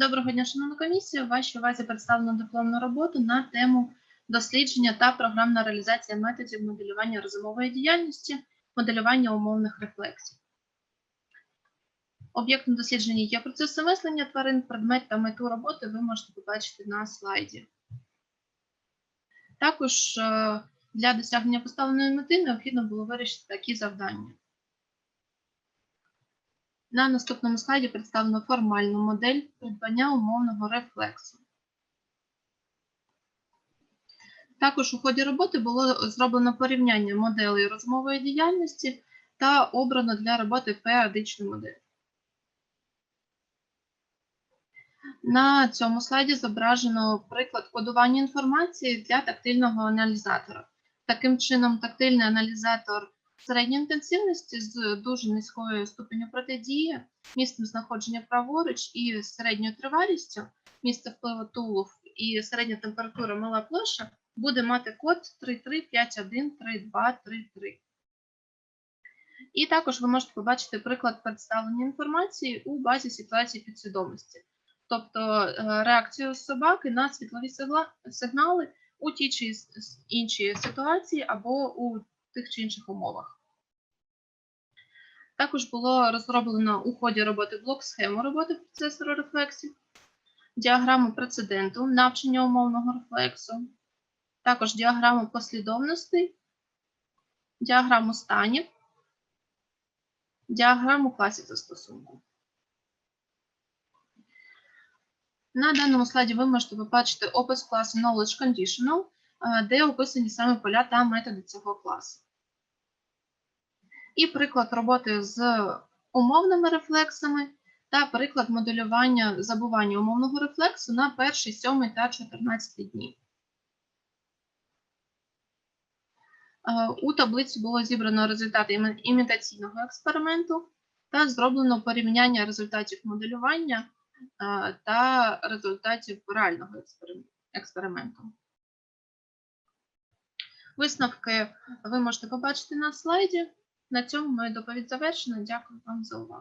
Доброго дня, шановна комісія. У вашій увазі представлено дипломну роботу на тему дослідження та програмна реалізація методів моделювання розумової діяльності, моделювання умовних рефлексій. Об'єктом дослідження є процеси мислення тварин, предмет та мету роботи ви можете побачити на слайді. Також е, для досягнення поставленої мети необхідно було вирішити такі завдання. На наступному слайді представлено формальну модель придбання умовного рефлексу. Також у ході роботи було зроблено порівняння моделей розмової діяльності та обрано для роботи періодичну модель. На цьому слайді зображено приклад кодування інформації для тактильного аналізатора. Таким чином, тактильний аналізатор середньої інтенсивності з дуже низькою ступеню протидії, місцем знаходження праворуч і середньою тривалістю, місце впливу тулуб і середня температура мала площа буде мати код 33513233. І також ви можете побачити приклад представлення інформації у базі ситуації підсвідомості, тобто е, реакцію собаки на світлові сигнали у тій чи іншій ситуації або у тих чи інших умовах. Також було розроблено у ході роботи блок схему роботи процесору рефлексів, діаграму прецеденту, навчання умовного рефлексу, також діаграму послідовностей, діаграму станів, діаграму класів застосунку. На даному слайді ви можете побачити опис класу Knowledge Conditional, де описані саме поля та методи цього класу. І приклад роботи з умовними рефлексами та приклад моделювання забування умовного рефлексу на перший, сьомий та 14 дні. Е, У таблиці було зібрано результати імітаційного експерименту та зроблено порівняння результатів моделювання е, та результатів реального експерименту. Висновки ви можете побачити на слайді. На цьому моя доповідь завершена. Дякую вам за увагу.